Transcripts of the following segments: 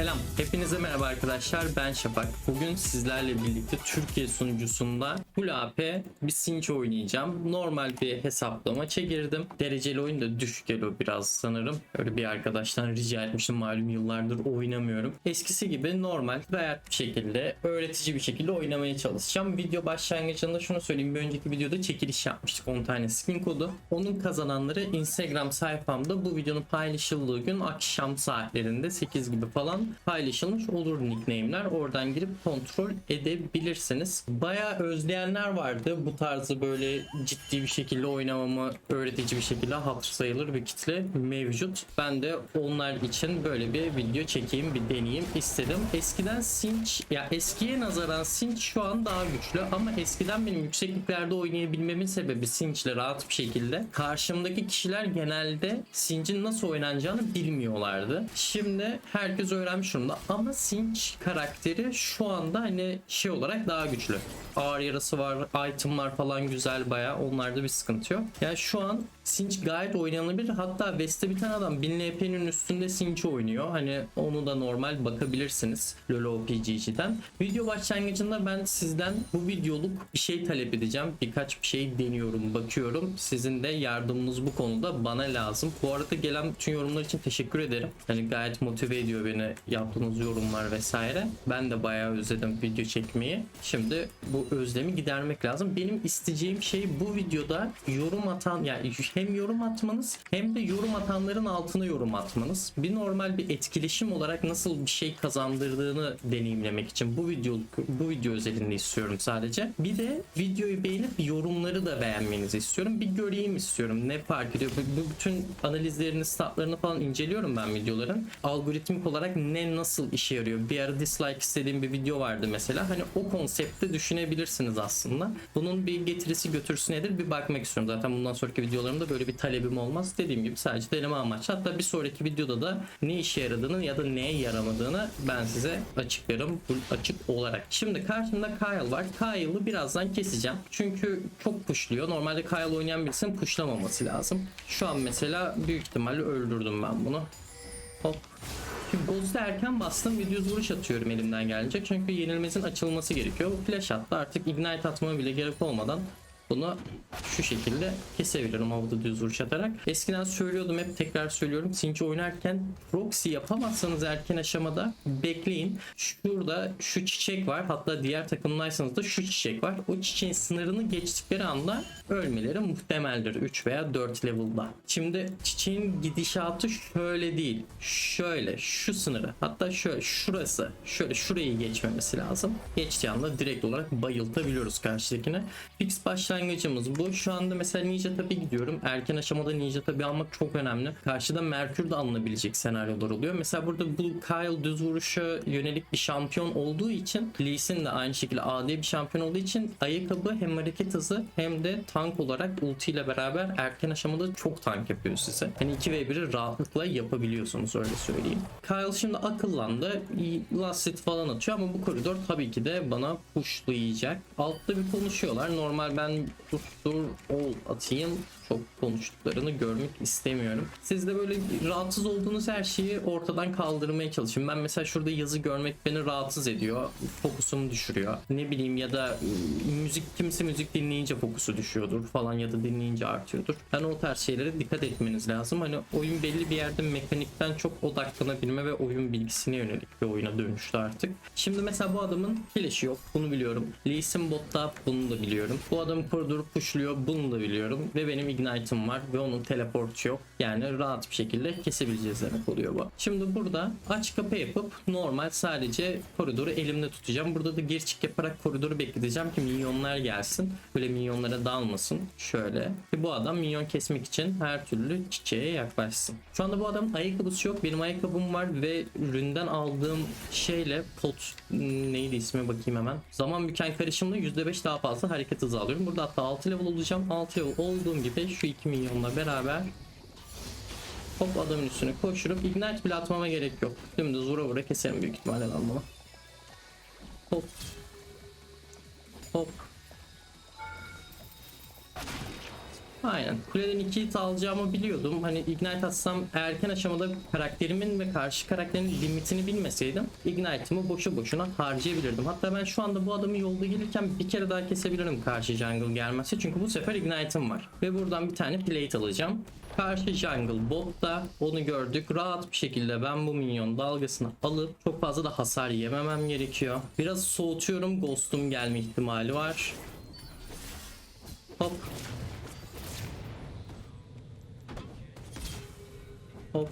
Selam, hepinize merhaba arkadaşlar. Ben Şafak. Bugün sizlerle birlikte Türkiye sunucusunda Full AP bir Sinch oynayacağım. Normal bir hesaplama çekirdim. Dereceli oyun da düşük geliyor biraz sanırım. Öyle bir arkadaştan rica etmiştim malum yıllardır oynamıyorum. Eskisi gibi normal, gayet bir şekilde, öğretici bir şekilde oynamaya çalışacağım. Video başlangıcında şunu söyleyeyim. Bir önceki videoda çekiliş yapmıştık 10 tane skin kodu. Onun kazananları Instagram sayfamda bu videonun paylaşıldığı gün akşam saatlerinde 8 gibi falan paylaşılmış olur nickname'ler. Oradan girip kontrol edebilirsiniz. Bayağı özleyenler vardı. Bu tarzı böyle ciddi bir şekilde oynamamı öğretici bir şekilde hatır sayılır bir kitle mevcut. Ben de onlar için böyle bir video çekeyim, bir deneyeyim istedim. Eskiden Sinch, ya eskiye nazaran Sinch şu an daha güçlü ama eskiden benim yüksekliklerde oynayabilmemin sebebi Sinch'le rahat bir şekilde karşımdaki kişiler genelde Sinch'in nasıl oynanacağını bilmiyorlardı. Şimdi herkes öğrenmiş durumda ama Sinch karakteri şu anda hani şey olarak daha güçlü. Ağır yarası var, itemlar falan güzel baya. Onlarda bir sıkıntı yok. Yani şu an Sinch gayet oynanabilir. Hatta West'te bir tane adam 1000 LP'nin üstünde Sinch oynuyor. Hani onu da normal bakabilirsiniz. LoL OPG'den. Video başlangıcında ben sizden bu videoluk bir şey talep edeceğim. Birkaç bir şey deniyorum, bakıyorum. Sizin de yardımınız bu konuda bana lazım. Bu arada gelen bütün yorumlar için teşekkür ederim. Hani gayet motive ediyor beni yaptığınız yorumlar vesaire. Ben de bayağı özledim video çekmeyi. Şimdi bu özlemi gidermek lazım. Benim isteyeceğim şey bu videoda yorum atan yani hem yorum atmanız hem de yorum atanların altına yorum atmanız. Bir normal bir etkileşim olarak nasıl bir şey kazandırdığını deneyimlemek için bu video bu video özelinde istiyorum sadece. Bir de videoyu beğenip yorumları da beğenmenizi istiyorum. Bir göreyim istiyorum. Ne fark ediyor? Bu, bu bütün analizlerini, statlarını falan inceliyorum ben videoların. Algoritmik olarak ne nasıl işe yarıyor? Bir ara dislike istediğim bir video vardı mesela. Hani o konsepte düşünebilirsiniz aslında. Bunun bir getirisi götürüsü nedir? Bir bakmak istiyorum. Zaten bundan sonraki videolarımda böyle bir talebim olmaz. Dediğim gibi sadece deneme amaçlı. Hatta bir sonraki videoda da ne işe yaradığını ya da neye yaramadığını ben size açıklarım açık olarak. Şimdi karşımda Kyle var. Kyle'ı birazdan keseceğim. Çünkü çok pushluyor. Normalde Kyle oynayan birisinin pushlamaması lazım. Şu an mesela büyük ihtimalle öldürdüm ben bunu. Hop. Şimdi Ghost'u erken bastım ve düz vuruş atıyorum elimden gelince. Çünkü yenilmezin açılması gerekiyor. Bu flash attı artık ignite atmama bile gerek olmadan bunu şu şekilde kesebilirim havada düz vuruş atarak. Eskiden söylüyordum hep tekrar söylüyorum. Sinci oynarken proxy yapamazsanız erken aşamada bekleyin. Şurada şu çiçek var. Hatta diğer takımdaysanız da şu çiçek var. O çiçeğin sınırını geçtikleri anda ölmeleri muhtemeldir. 3 veya 4 level'da. Şimdi çiçeğin gidişatı şöyle değil. Şöyle şu sınırı. Hatta şöyle şurası. Şöyle şurayı geçmemesi lazım. Geçtiği anda direkt olarak bayıltabiliyoruz karşıdakine. Fix başlangıcımız bu. Şu anda mesela Ninja tabi gidiyorum. Erken aşamada Ninja tabi almak çok önemli. Karşıda Merkür de alınabilecek senaryolar oluyor. Mesela burada bu Kyle düz vuruşa yönelik bir şampiyon olduğu için Lee Sin de aynı şekilde AD bir şampiyon olduğu için ayakkabı hem hareket hızı hem de tank olarak ulti ile beraber erken aşamada çok tank yapıyor size. Hani 2v1'i rahatlıkla yapabiliyorsunuz öyle söyleyeyim. Kyle şimdi akıllandı. Last hit falan atıyor ama bu koridor tabii ki de bana pushlayacak. Altta bir konuşuyorlar. Normal ben dur ol atayım çok konuştuklarını görmek istemiyorum. Siz de böyle rahatsız olduğunuz her şeyi ortadan kaldırmaya çalışın. Ben mesela şurada yazı görmek beni rahatsız ediyor. Fokusumu düşürüyor. Ne bileyim ya da ıı, müzik kimse müzik dinleyince fokusu düşüyordur falan ya da dinleyince artıyordur. Yani o tarz şeylere dikkat etmeniz lazım. Hani oyun belli bir yerde mekanikten çok odaklanabilme ve oyun bilgisine yönelik bir oyuna dönüştü artık. Şimdi mesela bu adamın flash'i yok. Bunu biliyorum. Lee Sin botta bunu da biliyorum. Bu adam koridoru pushluyor. Bunu da biliyorum. Ve benim Ignite'ım var ve onun teleportu yok. Yani rahat bir şekilde kesebileceğiz demek oluyor bu. Şimdi burada aç kapı yapıp normal sadece koridoru elimde tutacağım. Burada da geri çık yaparak koridoru bekleteceğim ki minyonlar gelsin. Böyle minyonlara dalmasın. Şöyle. Ve bu adam minyon kesmek için her türlü çiçeğe yaklaşsın. Şu anda bu adamın ayakkabısı yok. Benim ayakkabım var ve üründen aldığım şeyle pot neydi ismi bakayım hemen. Zaman büken karışımla %5 daha fazla hareket hızı alıyorum. Burada hatta 6 level olacağım. 6 level olduğum gibi şu 2 milyonla beraber hop adamın üstüne koşturup ignite bile atmama gerek yok. Dümdüz vura vura keserim büyük ihtimalle bunu. Hop. Hop. Aynen. Kuleden 2 hit alacağımı biliyordum. Hani Ignite atsam erken aşamada karakterimin ve karşı karakterin limitini bilmeseydim Ignite'ımı boşu boşuna harcayabilirdim. Hatta ben şu anda bu adamı yolda gelirken bir kere daha kesebilirim karşı jungle gelmezse. Çünkü bu sefer Ignite'ım var. Ve buradan bir tane plate alacağım. Karşı jungle botta onu gördük. Rahat bir şekilde ben bu minyon dalgasını alıp çok fazla da hasar yememem gerekiyor. Biraz soğutuyorum. Ghost'um gelme ihtimali var. Hop. Hop.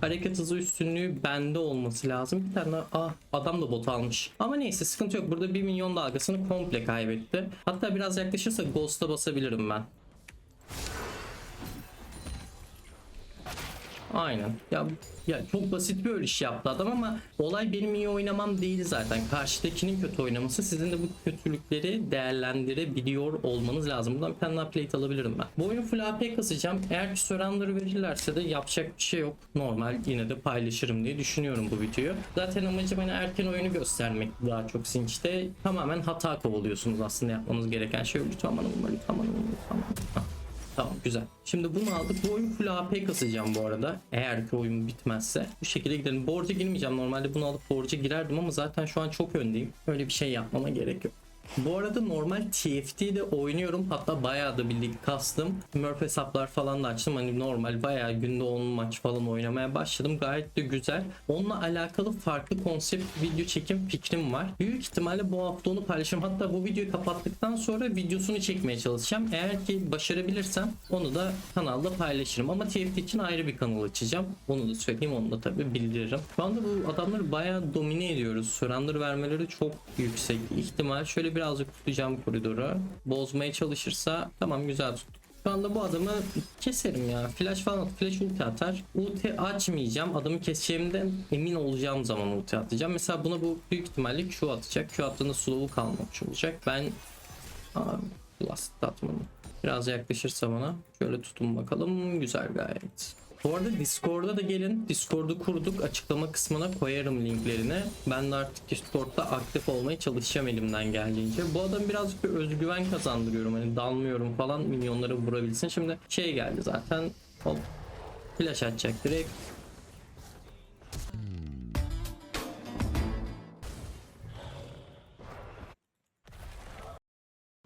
Hareket hızı üstünlüğü bende olması lazım. Bir tane ah adam da bot almış. Ama neyse sıkıntı yok. Burada 1 milyon dalgasını komple kaybetti. Hatta biraz yaklaşırsa Ghost'a basabilirim ben. Aynen. Ya ya çok basit bir ölüş yaptı adam ama olay benim iyi oynamam değil zaten. Karşıdakinin kötü oynaması. Sizin de bu kötülükleri değerlendirebiliyor olmanız lazım. Buradan bir tane daha plate alabilirim ben. Bu oyunu full AP kasacağım. Eğer ki verirlerse de yapacak bir şey yok. Normal yine de paylaşırım diye düşünüyorum bu videoyu. Zaten amacım hani erken oyunu göstermek daha çok Sinch'te. Tamamen hata kovalıyorsunuz aslında yapmanız gereken şey. Lütfen bana vurma, lütfen bana vurma, lütfen bana. Tamam güzel. Şimdi bunu aldık. Bu oyun full AP kasacağım bu arada. Eğer ki oyun bitmezse. Bu şekilde gidelim. Borca girmeyeceğim. Normalde bunu alıp borca girerdim ama zaten şu an çok öndeyim. Öyle bir şey yapmama gerek yok. Bu arada normal TFT'de oynuyorum. Hatta bayağı da bildik kastım. Murph hesaplar falan da açtım. Hani normal bayağı günde 10 maç falan oynamaya başladım. Gayet de güzel. Onunla alakalı farklı konsept video çekim fikrim var. Büyük ihtimalle bu hafta onu paylaşırım. Hatta bu videoyu kapattıktan sonra videosunu çekmeye çalışacağım. Eğer ki başarabilirsem onu da kanalda paylaşırım. Ama TFT için ayrı bir kanal açacağım. Onu da söyleyeyim. Onu da tabii bildiririm. Şu anda bu adamları bayağı domine ediyoruz. Surrender vermeleri çok yüksek. ihtimal şöyle birazcık tutacağım koridoru. Bozmaya çalışırsa tamam güzel tuttuk. Şu anda bu adamı keserim ya. Flash falan at. Flash ulti atar. Ulti açmayacağım. Adamı keseceğimden emin olacağım zaman ulti atacağım. Mesela buna bu büyük ihtimalle Q atacak. Q attığında slow'u kalmamış olacak. Ben Aa, last atmadım. Biraz yaklaşırsa bana. Şöyle tutun bakalım. Güzel gayet. Bu arada Discord'a da gelin. Discord'u kurduk. Açıklama kısmına koyarım linklerini. Ben de artık Discord'da aktif olmaya çalışacağım elimden geldiğince. Bu adam birazcık bir özgüven kazandırıyorum. Hani dalmıyorum falan milyonları vurabilsin. Şimdi şey geldi zaten. Hop. Flash atacak direkt.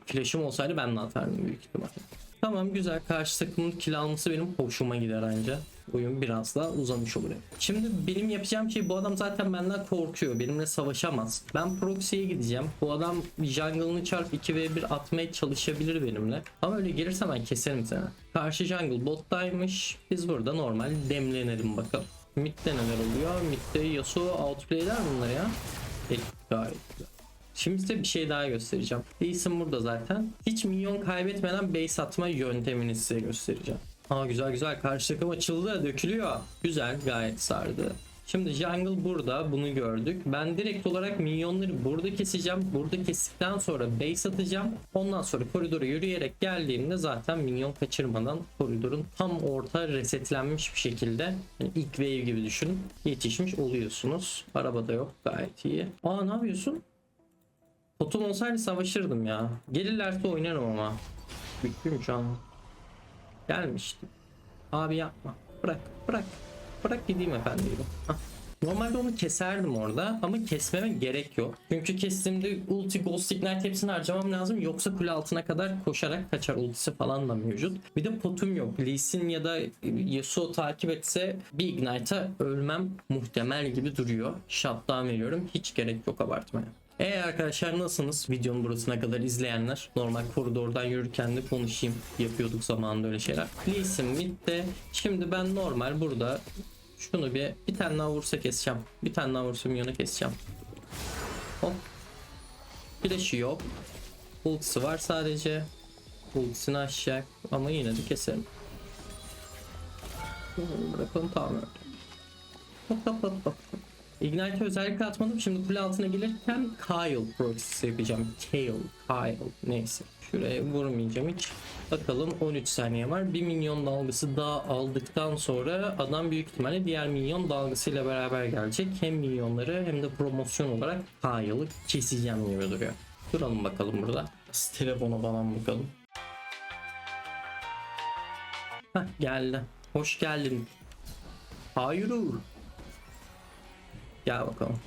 Flash'ım olsaydı ben de atardım büyük ihtimalle. Tamam güzel. Karşı takımın kill alması benim hoşuma gider anca. Oyun biraz daha uzamış olur. Şimdi benim yapacağım şey bu adam zaten benden korkuyor. Benimle savaşamaz. Ben proxy'ye gideceğim. Bu adam jungle'ını çarp 2v1 atmaya çalışabilir benimle. Ama öyle gelirse ben keserim seni. Karşı jungle bottaymış. Biz burada normal demlenelim bakalım. Mid'de neler oluyor? Mid'de Yasuo outplayler bunlar ya. E, gayet güzel. Şimdi size bir şey daha göstereceğim. Değilsin burada zaten. Hiç minyon kaybetmeden base atma yöntemini size göstereceğim. Aa güzel güzel karşı takım açıldı dökülüyor. Güzel gayet sardı. Şimdi jungle burada bunu gördük. Ben direkt olarak minyonları burada keseceğim. Burada kestikten sonra base atacağım. Ondan sonra koridora yürüyerek geldiğimde zaten minyon kaçırmadan koridorun tam orta resetlenmiş bir şekilde yani ilk wave gibi düşünün. Yetişmiş oluyorsunuz. Arabada yok gayet iyi. Aa ne yapıyorsun? Potum olsaydı savaşırdım ya. Gelirlerse oynarım ama. Büyüklüyüm şu an. Gelmiştim. Abi yapma. Bırak bırak. Bırak gideyim efendim. Hah. Normalde onu keserdim orada ama kesmeme gerek yok. Çünkü kestiğimde ulti, ghost ignite hepsini harcamam lazım. Yoksa kule altına kadar koşarak kaçar ultisi falan da mevcut. Bir de potum yok. Lee Sin ya da Yasuo takip etse bir ignite'a ölmem muhtemel gibi duruyor. Shutdown veriyorum. Hiç gerek yok abartmaya. Eee arkadaşlar nasılsınız? Videonun burasına kadar izleyenler normal koridordan yürürken de konuşayım yapıyorduk zamanında öyle şeyler. Lee Sin midde. Şimdi ben normal burada şunu bir bir tane daha vursa keseceğim. Bir tane daha vursa minyonu keseceğim. Hop. Flash'ı yok. Ultisi var sadece. Ultisini aşacak ama yine de keserim. Bırakalım tamam. Hop hop hop hop. Ignite'e özellikle atmadım. Şimdi kule altına gelirken Kyle proxy'si yapacağım. Kale, Kyle neyse. Şuraya vurmayacağım hiç. Bakalım 13 saniye var. 1 milyon dalgası daha aldıktan sonra adam büyük ihtimalle diğer milyon dalgasıyla beraber gelecek. Hem milyonları hem de promosyon olarak Kyle'ı keseceğim gibi duruyor. Duralım bakalım burada. Telefona falan bakalım. Heh, geldi. Hoş geldin. Hayır. Gel bakalım.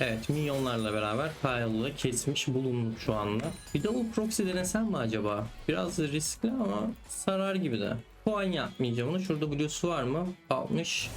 Evet minyonlarla beraber Kyle'ı kesmiş bulunduk şu anda. Bir double proxy denesem mi acaba? Biraz riskli ama sarar gibi de. Puan yapmayacağım onu. Şurada blue'su var mı? Almış.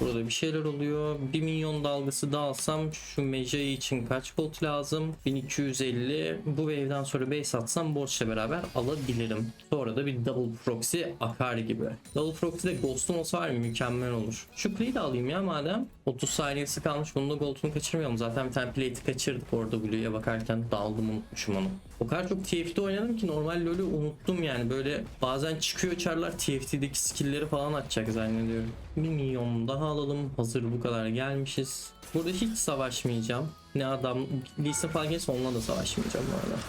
Burada bir şeyler oluyor. Bir milyon dalgası da alsam şu Mejai için kaç gold lazım? 1250. Bu wave'den sonra base atsam borçla beraber alabilirim. Sonra da bir double proxy akar gibi. Double proxy'de ghost'um olsa var ya mükemmel olur. Şu play'i de alayım ya madem. 30 saniyesi kalmış. Bunun da gold'unu kaçırmayalım. Zaten bir tane plate'i kaçırdık orada Blue'ya bakarken. Daldım unutmuşum onu. O kadar çok TFT oynadım ki normal LoL'ü unuttum yani. Böyle bazen çıkıyor çarlar TFT'deki skill'leri falan atacak zannediyorum. Bir milyon daha alalım. Hazır bu kadar gelmişiz. Burada hiç savaşmayacağım. Ne adam Lee'sin falan gelirse onunla da savaşmayacağım bu arada.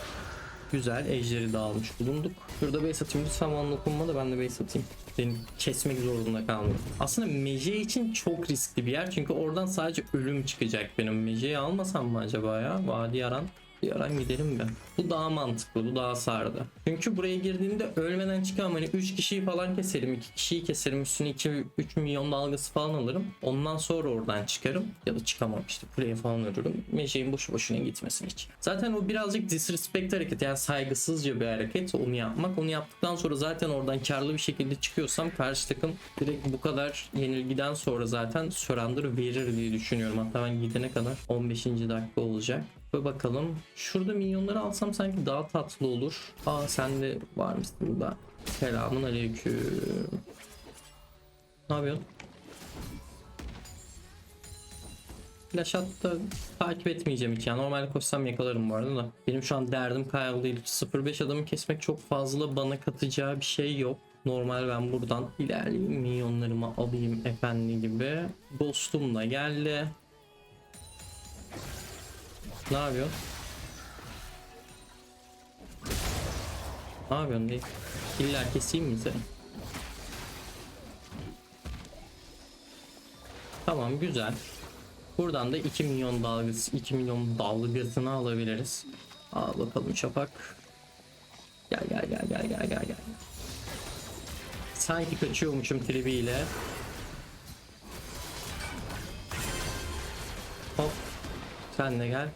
Güzel ejderi de almış bulunduk. Şurada base atayım lütfen bana dokunma da ben de base atayım. Beni kesmek zorunda kalmıyorum. Aslında Meje için çok riskli bir yer çünkü oradan sadece ölüm çıkacak benim. Meje'yi almasam mı acaba ya? Vadi Yaran. Bir aran gidelim mi? Bu daha mantıklı, bu daha sardı. Çünkü buraya girdiğimde ölmeden çıkamam. Hani 3 kişiyi falan keserim, 2 kişiyi keserim, üstüne 2-3 milyon dalgası falan alırım. Ondan sonra oradan çıkarım. Ya da çıkamam işte, kuleye falan ölürüm. Meceğin boşu boşuna gitmesin hiç. Zaten o birazcık disrespect hareket yani saygısızca bir hareket onu yapmak. Onu yaptıktan sonra zaten oradan karlı bir şekilde çıkıyorsam karşı takım direkt bu kadar yenilgiden sonra zaten surrender verir diye düşünüyorum. Hatta ben gidene kadar 15. dakika olacak. Ve bakalım. Şurada minyonları alsam sanki daha tatlı olur. Aa sen de var mısın burada? Selamun aleyküm. Ne yapıyorsun? Flash da takip etmeyeceğim hiç. Yani normalde koşsam yakalarım bu arada da. Benim şu an derdim Kyle değil. 0.5 adamı kesmek çok fazla bana katacağı bir şey yok. Normal ben buradan ilerleyeyim. Minyonlarımı alayım efendi gibi. Ghost'um da geldi. Ne yapıyorsun? Ne yapıyorsun değil? İlla keseyim mi seni? Tamam güzel. Buradan da 2 milyon dalgası 2 milyon dalgasını alabiliriz. Al bakalım şapak. Gel gel gel gel gel gel gel. Sanki kaçıyormuşum tribiyle. Hop. Sen de gel.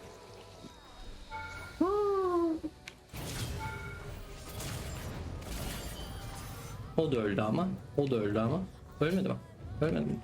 O da öldü ama. O da öldü ama. Ölmedi mi? Ölmedi mi?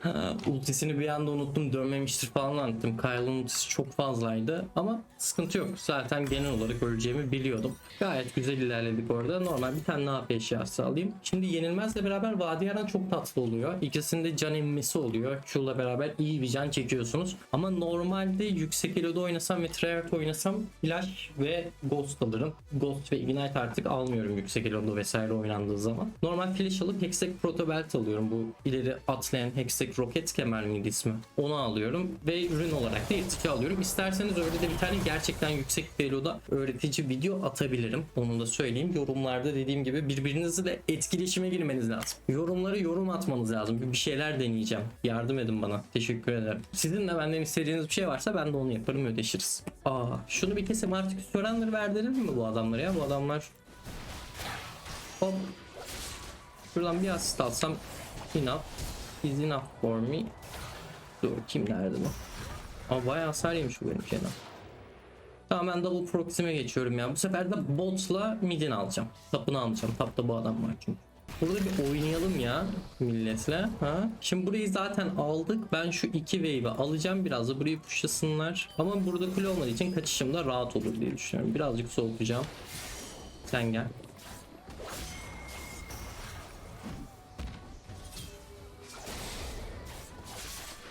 Ha, ultisini bir anda unuttum dönmemiştir falan anlattım. Kyle'ın ultisi çok fazlaydı ama sıkıntı yok. Zaten genel olarak öleceğimi biliyordum. Gayet güzel ilerledik orada. Normal bir tane AP eşyası alayım. Şimdi yenilmezle beraber Vadi Yaran çok tatlı oluyor. İkisinde can emmesi oluyor. Q'la beraber iyi bir can çekiyorsunuz. Ama normalde yüksek elo'da oynasam ve Treyarch oynasam Flash ve Ghost alırım. Ghost ve Ignite artık almıyorum yüksek elo'da vesaire oynandığı zaman. Normal Flash alıp Hextech Proto Belt alıyorum. Bu ileri atlayan Hextech roket kemer miydi ismi? Onu alıyorum ve ürün olarak da yetki alıyorum. İsterseniz öyle de bir tane gerçekten yüksek veloda öğretici video atabilirim. Onu da söyleyeyim. Yorumlarda dediğim gibi birbirinizle etkileşime girmeniz lazım. Yorumları yorum atmanız lazım. Bir şeyler deneyeceğim. Yardım edin bana. Teşekkür ederim. Sizin de benden istediğiniz bir şey varsa ben de onu yaparım ödeşiriz. Aa, şunu bir kesim artık surrender verdirir mi bu adamlara ya? Bu adamlar Hop. Şuradan bir asist alsam enough is enough for me. Dur kim nerede bu? Ama bayağı hasar yemiş bu benim şeyden. Tamam ben double proxim'e geçiyorum ya. Bu sefer de botla midin alacağım. Tapını alacağım. Tapta bu adam var çünkü. Burada bir oynayalım ya milletle. Ha? Şimdi burayı zaten aldık. Ben şu iki wave'i alacağım. Biraz da burayı pushlasınlar. Ama burada kule olmadığı için kaçışım da rahat olur diye düşünüyorum. Birazcık soğutacağım. Sen gel.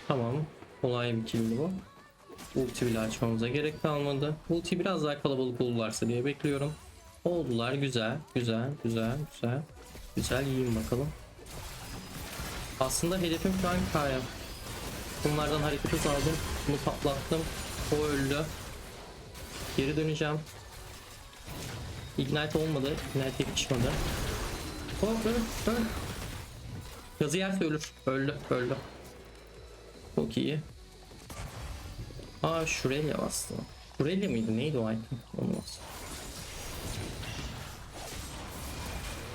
Tamam. Kolay bir killdi bu. Ulti bile açmamıza gerek kalmadı. Ulti biraz daha kalabalık olurlarsa diye bekliyorum. Oldular. Güzel. Güzel. Güzel. Güzel. Güzel. Yiyin bakalım. Aslında hedefim şu an Kaya. Bunlardan hareket hız aldım. Bunu patlattım. O öldü. Geri döneceğim. Ignite olmadı. Ignite yakışmadı. Hop öl öl. Gazı yerse ölür. Öldü. Öldü. Çok iyi. Aa Şurelya bastı. Şurelya mıydı? Neydi o item? Bastı.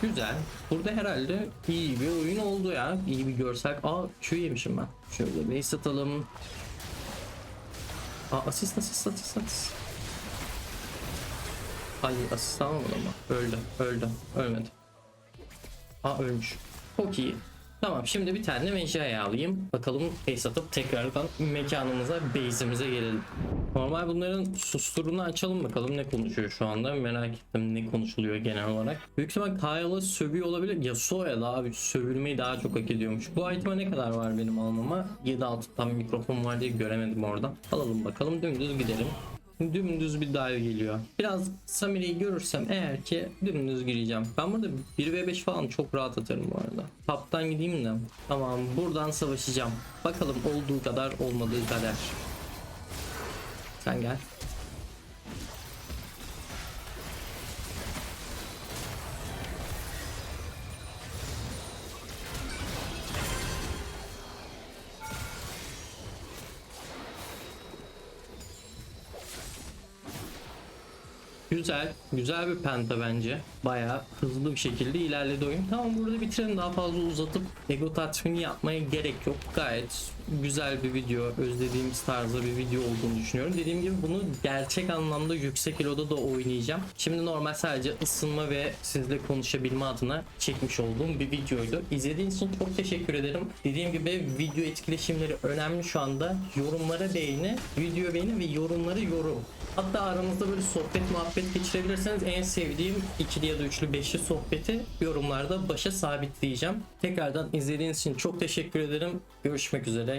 Güzel. Burada herhalde iyi bir oyun oldu ya. İyi bir görsel. Aa Q yemişim ben. Şöyle base atalım. Aa asist asist asist asist. Ay asist almadı ama. Öldü. Öldü. Ölmedi. Aa ölmüş. Çok iyi. Tamam şimdi bir tane mecraya alayım. Bakalım face atıp tekrardan mekanımıza, base'imize gelelim. Normal bunların susturunu açalım bakalım ne konuşuyor şu anda. Merak ettim ne konuşuluyor genel olarak. Büyük ihtimal Kyle'ı sövüyor olabilir. Yasuo'ya da abi sövülmeyi daha çok hak ediyormuş. Bu item'a ne kadar var benim almama? 7-6 tam mikrofon var diye göremedim orada. Alalım bakalım dümdüz gidelim. Dümdüz bir dive geliyor. Biraz Samire'yi görürsem eğer ki dümdüz gireceğim. Ben burada 1v5 falan çok rahat atarım bu arada. Taptan gideyim de. Tamam buradan savaşacağım. Bakalım olduğu kadar olmadığı kadar. Sen gel. Güzel. Güzel bir penta bence. Bayağı hızlı bir şekilde ilerledi oyun. Tamam burada bitirelim daha fazla uzatıp ego tatmini yapmaya gerek yok. Gayet güzel bir video. Özlediğimiz tarzda bir video olduğunu düşünüyorum. Dediğim gibi bunu gerçek anlamda yüksek eloda da oynayacağım. Şimdi normal sadece ısınma ve sizle konuşabilme adına çekmiş olduğum bir videoydu. İzlediğiniz için çok teşekkür ederim. Dediğim gibi video etkileşimleri önemli şu anda. Yorumlara beğeni, video beğeni ve yorumları yorum. Hatta aramızda böyle sohbet muhabbet geçirebilirseniz en sevdiğim ikili ya da üçlü beşli sohbeti yorumlarda başa sabitleyeceğim. Tekrardan izlediğiniz için çok teşekkür ederim. Görüşmek üzere.